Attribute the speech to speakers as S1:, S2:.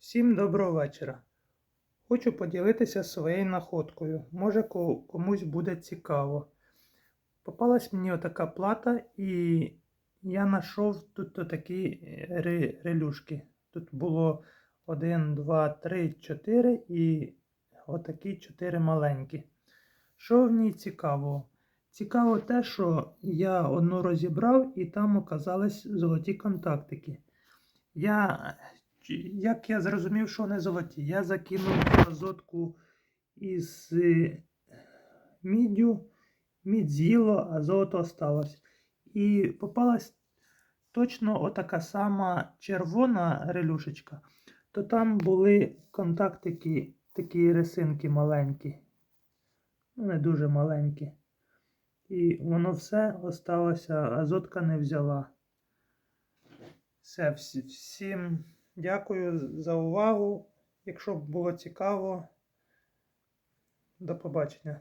S1: Всім доброго вечора. Хочу поділитися своєю находкою. Може комусь буде цікаво. Попалась мені отака плата, і я знайшов тут такі релюшки. Тут було 1, 2, 3, 4 і отакі 4 маленькі. Що в ній цікавого? Цікаво те, що я одну розібрав і там оказались золоті контактики. Я, як я зрозумів, що вони золоті, я закинув азотку із е, міддю, мідь з'їло, а золото осталось. І попалась точно отака сама червона релюшечка, то там були контактики, такі рисинки маленькі, ну не дуже маленькі. І воно все осталося, азотка не взяла. Все, всі- всім дякую за увагу. Якщо було цікаво, до побачення.